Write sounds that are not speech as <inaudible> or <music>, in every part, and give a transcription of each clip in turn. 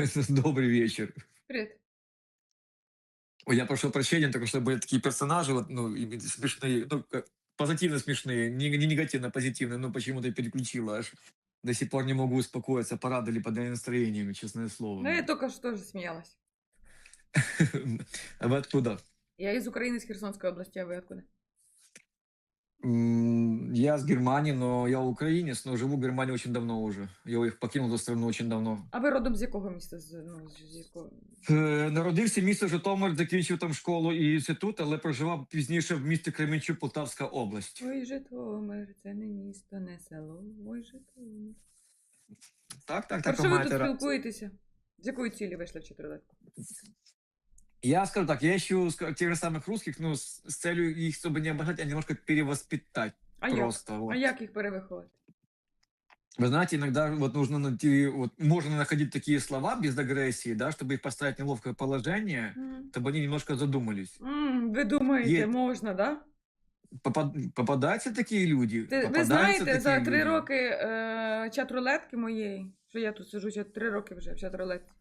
<laughs> Добрый вечер. Привет. Ой, я прошу прощения, только что были такие персонажи, вот, ну, смешные, ну, позитивно смешные, не, не негативно позитивные, но почему-то переключила аж. До сих пор не могу успокоиться, порадовали под настроениями, честное слово. Ну, я только что тоже смеялась. <laughs> А вы откуда? Я из Украины, из Херсонской области, а вы откуда? Я с Германии, но я украинец, но живу в Германии очень давно уже. Я их покинул эту страну очень давно. А ви родом з якого міста? З, ну, з, з якого? Е, Народився місто Житомир, закінчив там школу і інститут, але проживав пізніше в місті Кременчук, Полтавська область. Ой, Житомир, це не місто, не село. Ой, Житомир. Так, так, Про так, що ви тут спілкуєтеся? З якої цілі вийшли в чотирилетку? Я скажу так, я ищу ска- тех же самых русских, ну, с, с целью их, чтобы не обожать, а немножко перевоспитать А як? просто. вот. А як їх перевиховати? Вы знаете, иногда вот нужно найти, вот можно находить такие слова без агрессии, да, чтобы их поставить в неловкое положение, М. чтобы они немножко задумались. М, ви думаєте, Є. можна, да? Попад- попадаются такие люди? Ти, ви попадаются знаєте, такие за три люди. роки е, чат-рулетки моєї, що я тут сиджу ще три роки вже в чат-рулетці,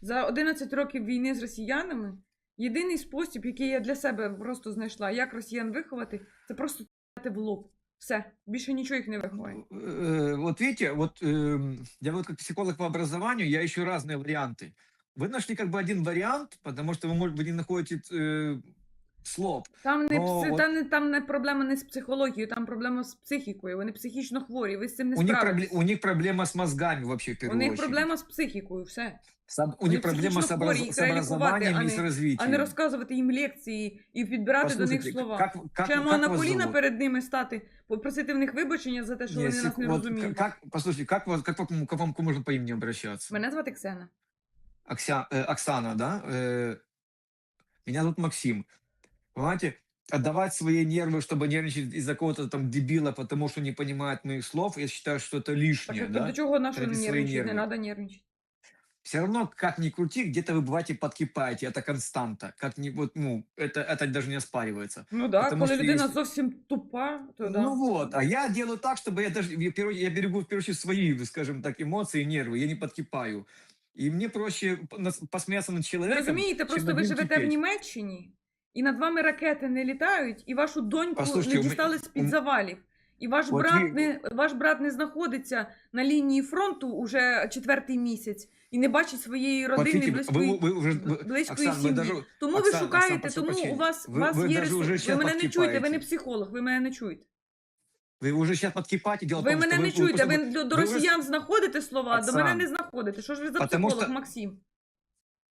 за 11 років війни з росіянами, єдиний спосіб, який я для себе просто знайшла, як росіян виховати, це просто т**ти в лоб. Все, більше нічого їх не виховає. Э, Вот видите, вот эм, я вот как психолог по образованию, я ищу разные варианты. Вы нашли как бы один вариант, потому что вы, может быть, не находите э, слов. Там не, Ну, пси, от- там, не, там не проблема не з психологією, там проблема з психікою. Вони психічно хворі, ви з цим не У них, справитесь. пробле- у них проблема с мозгами вообще в У первую них очередь. проблема з психікою, все. Соб- у Вони них проблема с, психично образ- хворі, їх с треба лікувати, образованием а и с не- развитием. А не розказувати їм лекції і підбирати до них Послушайте, слова. Как, как, Чи я как маю на вас коліна зовут? перед ними стати, попросити в них вибачення за те, що Не, вони нас сек- не вот розуміють. Как, послушайте, как, вас, как вам, к вам можно по имени обращаться? Мене звати Ксена. Окся- э, Оксана, да? Э, меня зовут Максим. Понимаете, отдавать свои нервы, чтобы нервничать из-за какого-то там дебила, потому что не понимает моих слов, я считаю, что это Так лишнее, як да? до чого нашого Тратить свої нервничати? Не нерви. треба нервничати. Все равно, как ни крути, где-то вы бываете подкипаете, это константа. Как ни, вот, ну, это, это даже не оспаривается. Ну так, Потому коли що людина є- зовсім тупа, то да. Ну вот, а я делаю так, чтобы я даже, я, перво- я берегу в первую очередь свои, скажем так, эмоции, нервы, я не подкипаю. И мне проще п- нас- посмеяться над Ви человеком, розумієте, чем просто над ви ним живете в кипеть. Німеччині, і над вами ракети не літають, і вашу доньку Послухайте, не у ме- дістали з-під у- завалів. І ваш От брат ви- не ваш брат не знаходиться на лінії фронту уже четвертий місяць і не бачить своєї Вот родини видите, близької. вы, вы уже, вы- близької Оксан, вы сім'ї. даже, Тому ви Оксан, шукаєте, Оксан, прошу тому у прощения. вас, у Ви- вас ви є даже уже ресурс. Ви щас мене не чуєте, ви не подкипаєте. психолог, ви мене не чуєте. вы уже сейчас подкипаете, дело в Ви том, что мене не вы, чуєте, просто- ви до, до ви вже- росіян знаходите слова, а до мене Оксан, не знаходите. Що ж ви за потому психолог, що- Максим?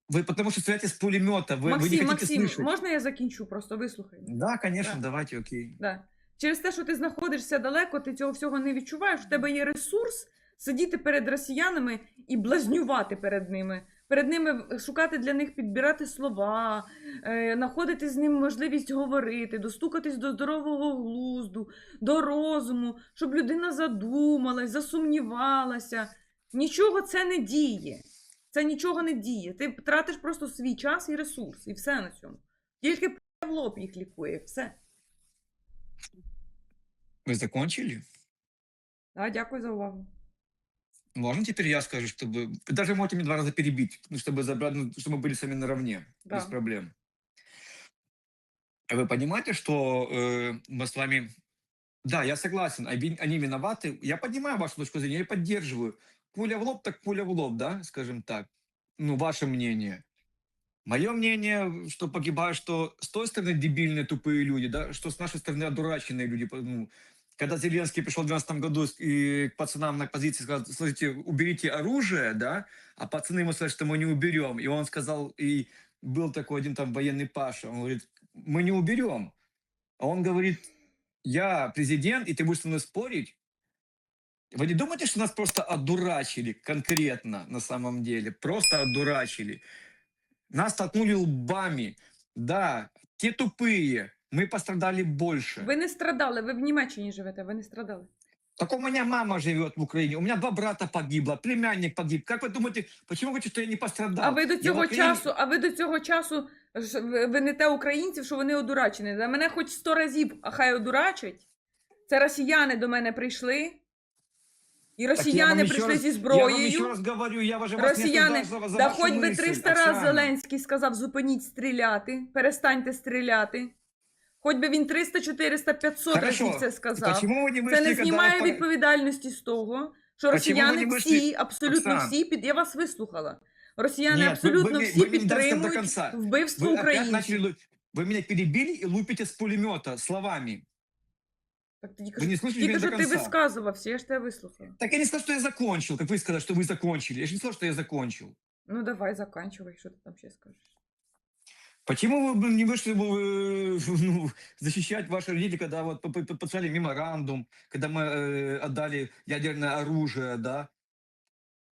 вы потому что стреляете с пулемета, вы, вы не Максим, хотите Максим, слышать. можна я закінчу? Просто вислухай. мене? Да, конечно, Да. давайте, окей. Да. Через те, що ти знаходишся далеко, ти цього всього не відчуваєш. У тебе є ресурс сидіти перед росіянами і блазнювати перед ними. Перед ними шукати для них, підбирати слова, е, знаходити з ним можливість говорити, достукатись до здорового глузду, до розуму, щоб людина задумалась, засумнівалася. Нічого це не діє. Це нічого не діє. Ти тратиш просто свій час і ресурс, і все на цьому. Тільки в лоб їх лікує, все. Вы закончили? Да, дякую за увагу. Можно теперь я скажу, чтобы... Даже можете меня два раза перебить, ну, чтобы, забрать, ну, чтобы мы были с вами наравне, без Да. проблем. А Вы понимаете, что э, мы с вами... Да, я согласен, они виноваты. Я понимаю вашу точку зрения, я поддерживаю. Пуля в лоб, так пуля в лоб, да, скажем так. Ну, ваше мнение. Мое мнение, что погибают, что с той стороны дебильные, тупые люди, да, что с нашей стороны одураченные люди. Ну, когда Зеленский пришел в 2012 году и к пацанам на позиции сказал, слушайте, уберите оружие, да, а пацаны ему сказали, что мы не уберем. И он сказал, и был такой один там военный Паша, он говорит, мы не уберем. А он говорит, я президент, и ты будешь со мной спорить? Вы не думаете, что нас просто одурачили конкретно на самом деле? Просто одурачили. Нас толкнули лбами. Да, те тупые. Мы пострадали больше. Ви не страдали, ви в Німеччині живете, ви не страдали. Так у меня мама живет в Украине, у меня два брата погибло, племянник погиб. Как вы думаете, почему вы говорите, что я не пострадал? А ви до Я в цього Украине- часу, а ви до цього часу ж ви- вините українців, що вони одурачені. Да мене хоч сто разів, а хай одурачать. Це росіяни до мене прийшли. І Так я росіяни вам еще прийшли раз- зі Я вам зброєю. еще раз говорю, я уже вас не Росіяни, осуждаю за, за да вашу хоч би мысль, 300 разів Оксана. Зеленський сказав, зупиніть стріляти, перестаньте стріляти. Хоч би він 300, 400, 500 Хорошо. разів це сказав. Почему вы не вышли, Це не когда знімає вот- відповідальності з того, що Почему росіяни ви не всі, вийшли- абсолютно Оксан. всі, під... я вас вислухала. Росіяни Ні, ви- абсолютно ви- всі ви мені дайте до підтримують кінця. вбивство Вы опять українців. начали... лу- Вы меня перебили и лупите с пулемета словами. Так, ти тільки Ви не що- слышите тільки мене що до ти кінця? висказувався, я ж тебе вислухала. Так я не сказал, что я закончил, как вы сказали, что вы закончили. Я же не сказал, что я закончил. Ну давай, заканчивай, що ти там ще скажеш. Почему вы не вышли э, <laughs> ну, защищать ваши родители, когда вот подписали меморандум, когда мы э, отдали ядерное оружие, да?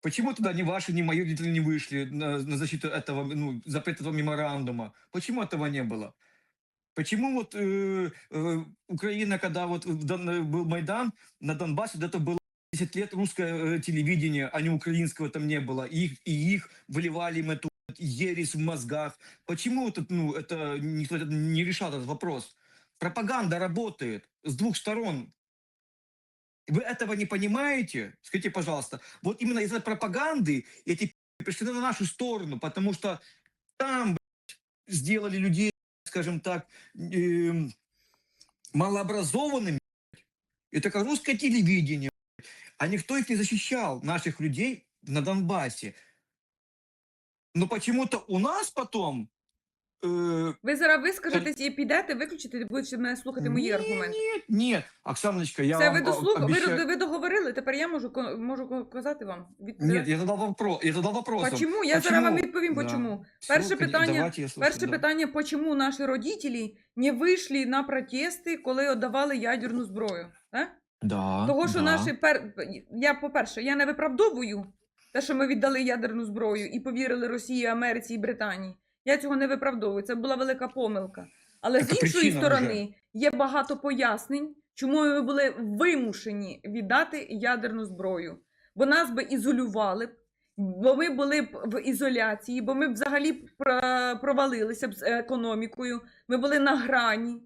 Почему тогда ни ваши, ни мои родители не вышли на, на защиту этого, ну, запрет этого меморандума? Почему этого не было? Почему вот э, э, Украина, когда вот э, был Майдан на Донбассе, вот это было 10 лет русское э, телевидение, а не украинского там не было, и их, и их выливали им эту ересь в мозгах. Почему это, ну, это никто не решал этот вопрос? Пропаганда работает с двух сторон. Вы этого не понимаете? Скажите, пожалуйста. Вот именно из-за пропаганды эти пришли на нашу сторону, потому что там блядь, сделали людей, скажем так, эм, малообразованными. Это как русское телевидение. А никто их не защищал, наших людей на Донбассе. Но почему-то у нас потом... э, Ви зараз вискажетесь і підете, виключите, будете мене слухати мої нет, аргументи. Нет, нет, Оксаночка, я Все, вам ви а, дослухали, ви, ви договорили, тепер я можу, можу казати вам. відповідати. Нет, я задал вопрос. Я задал вопрос. Почему? Я зараз вам відповім, Да. почему. Перше Слухайте, питання- давайте я слушаю, Перше да. питання, почему наші родителі не вийшли на протести, коли віддавали ядерну зброю? Так? Да, Того, що да. наші пер... я, по-перше, я не виправдовую те, що ми віддали ядерну зброю і повірили Росії, Америці і Британії. Я цього не виправдовую. Це була велика помилка. Але Так, з іншої сторони є багато пояснень, чому ми були вимушені віддати ядерну зброю. Бо нас би ізолювали б, бо ми були б в ізоляції, бо ми б взагалі б провалилися б з економікою. Ми були на грані.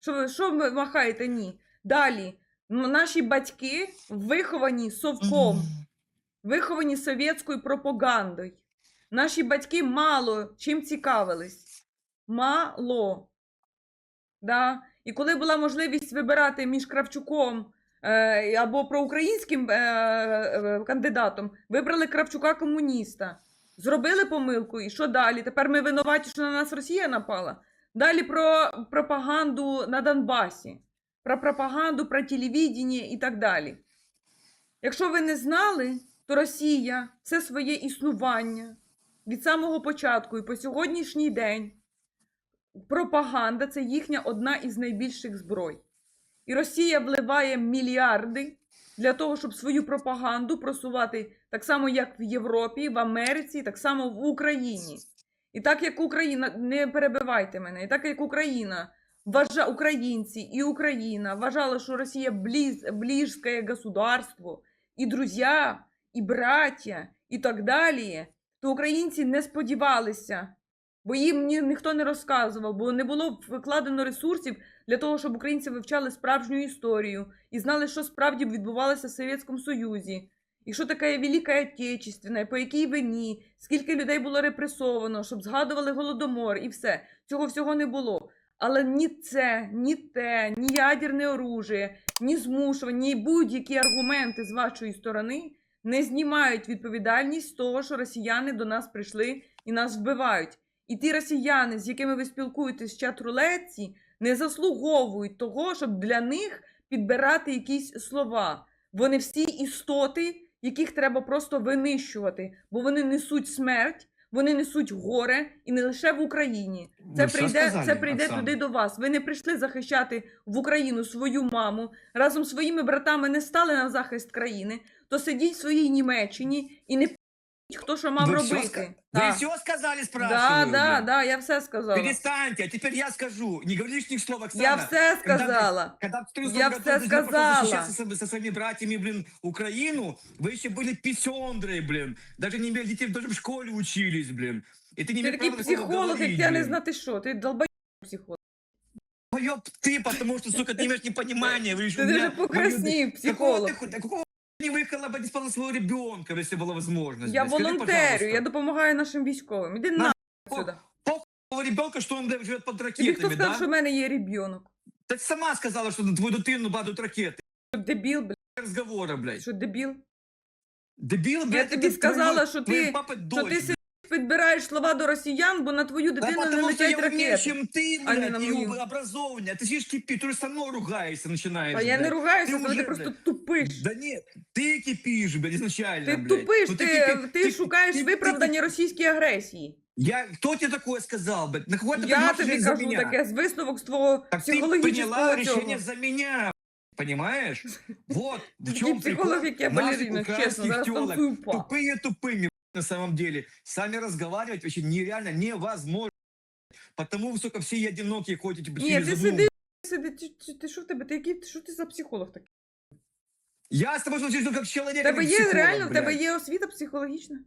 Що ви що ви махаєте? Ні. Далі. Наші батьки виховані совком, виховані совєтською пропагандою. Наші батьки мало чим цікавились. Мало. Да? І коли була можливість вибирати між Кравчуком е, або проукраїнським е, е, кандидатом, вибрали Кравчука комуніста. Зробили помилку, і що далі? Тепер ми винуваті, що на нас Росія напала. Далі про пропаганду на Донбасі, про пропаганду, про телевідення і так далі. Якщо ви не знали, то Росія все своє існування від самого початку і по сьогоднішній день пропаганда це їхня одна із найбільших зброй. І Росія вливає мільярди для того, щоб свою пропаганду просувати так само, як в Європі, в Америці, так само в Україні. І так як Україна, не перебивайте мене, і так як Україна вважа, українці і Україна вважали, що Росія близ, близькое государство, і друзі, і браття, і так далі, то українці не сподівалися, бо їм ні, ніхто не розказував, бо не було викладено ресурсів для того, щоб українці вивчали справжню історію і знали, що справді відбувалося в Совєтському Союзі. І що таке Велика Отечественна, по якій вині, скільки людей було репресовано, щоб згадували голодомор і все. Цього всього не було. Але ні це, ні те, ні ядерне оружие, ні змушування, ні будь-які аргументи з вашої сторони не знімають відповідальність з того, що росіяни до нас прийшли і нас вбивають. І ті росіяни, з якими ви спілкуєтесь в чат-рулетці, не заслуговують того, щоб для них підбирати якісь слова. Вони всі істоти, яких треба просто винищувати, бо вони несуть смерть, вони несуть горе і не лише в Україні. Це Ми прийде, сказали, це прийде Оксана. туди до вас. Ви не прийшли захищати в Україну свою маму. Разом з своїми братами не стали на захист країни, то сидіть в своїй Німеччині і не хто що мав Вы всё робити. ска- Так. Вы все сказали, Да, спрашиваю. да, блин. да, я все сказала. Перестаньте, а теперь я скажу. Не говори лишних слов, Оксана. Я все Когда сказала. Когда в 14 Я году все были сказала. защищаться со, со своими братьями, блин, Украину, вы еще были писендрой, блин. Даже не имели детей, даже в школе учились, блин. И ты не Ти такий права такого психолог, як говорить, я не блин. знати що. Ти долбай психолог. Ёб ты, потому что, сука, ты не имеешь непонимания. Вы, Ти дуже покраснів, психолог. Какого ты, какого не выехала бы, не спала своего ребенка, если была возможность. Я блядь? Скажи, волонтерю, пожалуйста. я допомагаю нашим військовим. Іди На- на О, сюди. Своего ребенка, что он блядь, живет под Тобі хто ракетами, сказав, да? що в мене є ребенок? Ты сама сказала, что на твою дитину падают ракеты. Що дебіл, блядь? Разговора, блядь. Що дебіл? Дебил, блядь, тобі это сказала, твоего- що твоей ти- папы Що дочь, ти блядь. сидиш, підбираєш слова до росіян, бо на твою Да дитину не потому что летять я умнее, ракети. чем ты, а не блядь, на и мою. образованнее. Ты сидишь кипишь, ты уже со мной ругаешься, начинаешь, А я не блядь. ругаюся, Ти але ти вже, просто блядь, тупиш. Да нет, ты кипишь, блядь, изначально, Ти блядь. тупиш, Ну ти, кипи- ти шукаєш ты- виправдання ты- російській агресії. Я, кто тебе такое сказал, блядь? На кого ты Я принимаешь тобі решение за кажу меня? таке з висновок з твого Так ты психологічного приняла цього. решение за меня, понимаешь? Вот <laughs> в Ти такий чем психолог, прикол як я наших балерина, чесно, украинских зараз тёлок. танцюю па. Тупые тупыми, на самом деле. Сами разговаривать вообще нереально, невозможно. Потому, сука, все и одинокие ходите Ні, через ти одну сиди, сиди, ти, ти, ти що в тебе? Ти який ти- що ти за психолог такий? Я с тобой смотрю как человек, В тебе как є психолог, реально, в тебе блядь. є освіта психологічна?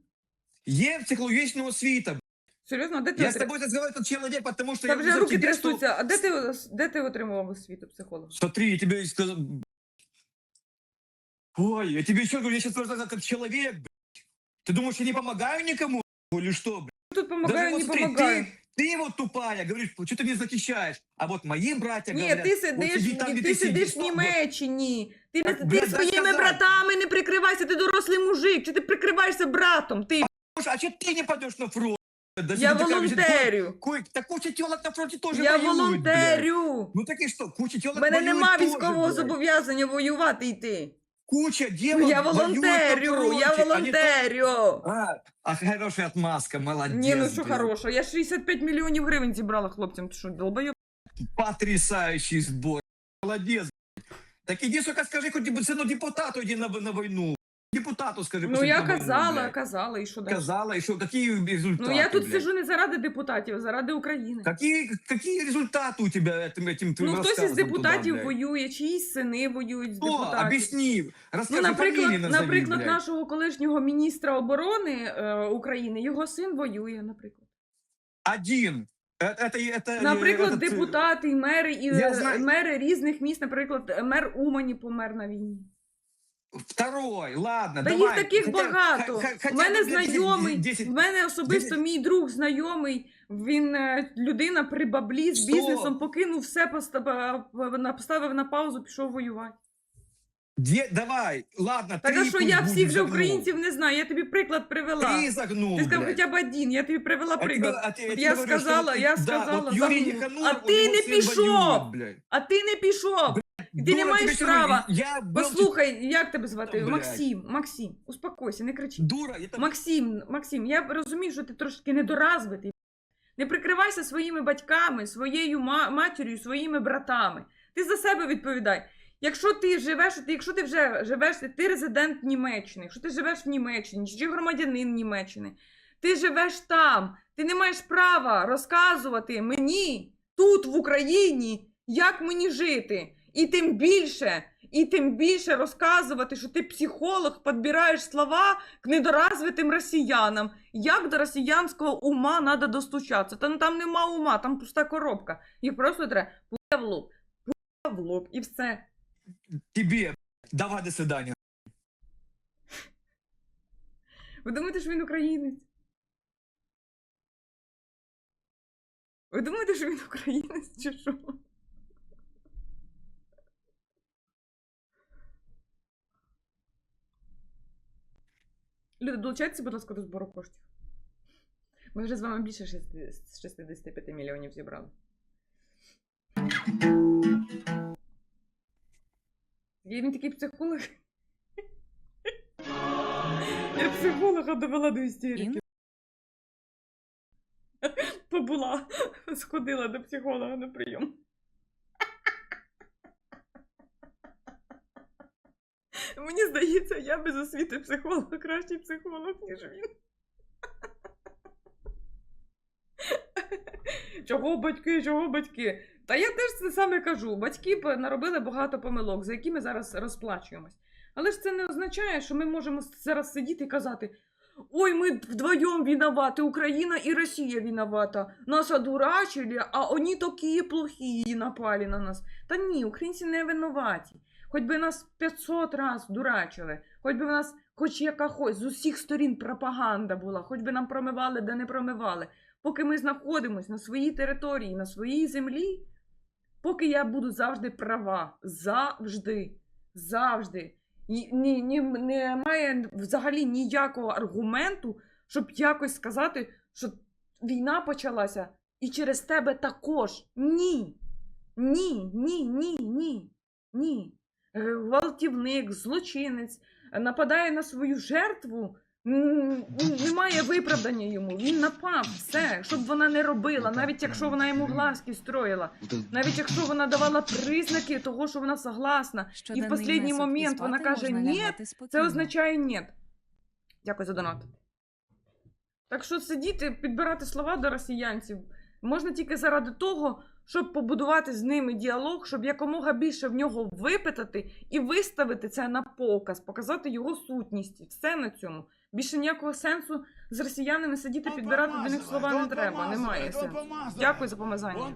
Є психологічного світа. Серйозно, а де ти Я с отри- тобой разговариваю как человек, потому что Та я вже за руки тебе, что- трясуться. А де ти, де ти отримував освіту психолога? Смотри, я тебе сказал... Ой, я тебе еще говорю, я сейчас рассказываю как человек, блядь. Ты думаешь, я не помогаю никому, или что, блядь? Тут помогаю, вот не смотри, помогаю. Ты, ты вот тупая, говоришь, что ты меня захищаешь. А вот моим братьям Ні, говорят, ти вот сидиш, сиди там, ні, где ти ты сидиш сидишь, в Німеччині. Ти, не, Так, ти блядь, дай своїми сказати. братами не прикривайся, ти дорослий мужик, чи ти прикриваєшся братом? Ти, Слушай, а что ты не пойдешь на фронт? Да я ты такая, значит, волонтерю. Ой, так куча телок на фронте тоже Я воюют, блядь. волонтерю. Ну так и что, куча телок У мене воюют нема тоже, військового блядь. зобов'язання воювати йти. Куча девок Я волонтерю, я волонтерю. А, а хорошая отмазка, молодец. Не, ну що хорошего. Я 65 миллионов гривен зібрала хлопцам. Ты что, долбоеб? Потрясающий сбор. Молодец. Так иди, сука, скажи хоть бы сыну депутату иди на, на войну. Депутату скажи. Ну пусть я идет на войну, казала, блядь. казала, і що далі? Казала, и что, какие результаты? Ну я тут блядь? сижу не заради депутатів, а заради України. Какие, какие результаты у тебя этим, этим твоим Ну хтось із рассказом депутатів туда, блядь? воює, чиїсь сини воюють з Кто? депутатів. Объясни. Расскажи, Ну, фамилии наприклад, назови, наприклад, блядь. нашого колишнього міністра оборони е, України, його син воює, наприклад. Один. Это, это, это, Наприклад, этот, э, депутати і мери і я е, знаю. мери різних міст, наприклад, мер Умані помер на війні. Второй, ладно, Та давай. їх таких Хотя- багато. х- х- У хотя мене бы, знайомий, 10 в мене особисто десять- мій друг знайомий. Він е, людина при баблі з бізнесом покинув все, поставив на, поставив на паузу, пішов воювати. Де- давай, ладно, Так а три що пусть я будет всіх же загнул. українців не знаю, я тобі приклад привела. Три загнул, Ти сказав блядь. хоча б один, я тобі привела А тебе- приклад. а тебе я говорю, что сказала, я да, сказала, А у ти не пішов! воюет, блядь. А ти не пішов. Ти не маєш тебе права. Я был Послухай, як тебе звати? Блядь. Максим, Максим, успокойся, не кричи. дура, я там Максим, Максим, я розумію, що ти трошки недоразвитий. Не прикривайся своїми батьками, своєю ма- матір'ю, своїми братами. Ти за себе відповідай. Якщо ти живеш, ти, якщо ти вже живеш, ти резидент Німеччини, якщо ти живеш в Німеччині, чи громадянин Німеччини, ти живеш там, ти не маєш права розказувати мені тут, в Україні, як мені жити. І тим більше, і тим більше розказувати, що ти психолог, підбираєш слова к недоразвитим росіянам. Як до росіянського ума треба достучатися? Там, там нема ума, там пуста коробка. Їх просто треба пуля в лоб, пуля в лоб і все. тебе. Давай, до свидания. Ви думаєте, що він українець? Ви думаєте, що він українець чи що? Люди, долучайтеся, будь ласка, до збору коштів. Ми вже з вами більше 65 мільйонів зібрали. Є він такий психолог. Я психолога довела до істерики. Побула, сходила до психолога на прийом. Мені здається, я без освіти психолога кращий психолог, ніж він. Чого батьки, чого батьки? Та я теж це саме кажу. Батьки наробили багато помилок, за які ми зараз розплачуємось. Але ж це не означає, що ми можемо зараз сидіти і казати: ой, ми вдвоєм виноваты, Україна і Росія виновата. Нас одурачили, а вони такі плохі напали на нас. Та ні, українці не винуваті. Хоч би нас 500 раз дурачили, хоч би в нас хоч яка хоч, з усіх сторін пропаганда була, хоч би нам промивали, де не промивали. Поки ми знаходимося на своїй території, на своїй землі, поки я буду завжди права. Завжди. Завжди. І ні, ні, немає взагалі ніякого аргументу, щоб якось сказати, що війна почалася і через тебе також. Ні. Ні, ні, ні, ні. Ні. Е, Гвалтівник, злочинець е, нападає на свою жертву. Немає виправдання йому. Він напав, все, щоб вона не робила, навіть якщо вона йому глазки строїла, навіть якщо вона давала признаки того, що вона согласна, і в останній момент вона каже ні, це означає ні. Дякую за донат. Так що сидіти, підбирати слова до росіянців можна тільки заради того, щоб побудувати з ними діалог, щоб якомога більше в нього випитати і виставити це на показ, показати його сутність. І все на цьому. Більше ніякого сенсу з росіянами сидіти, підбирати до них слова не треба. Немає сенсу. Дякую за помазання.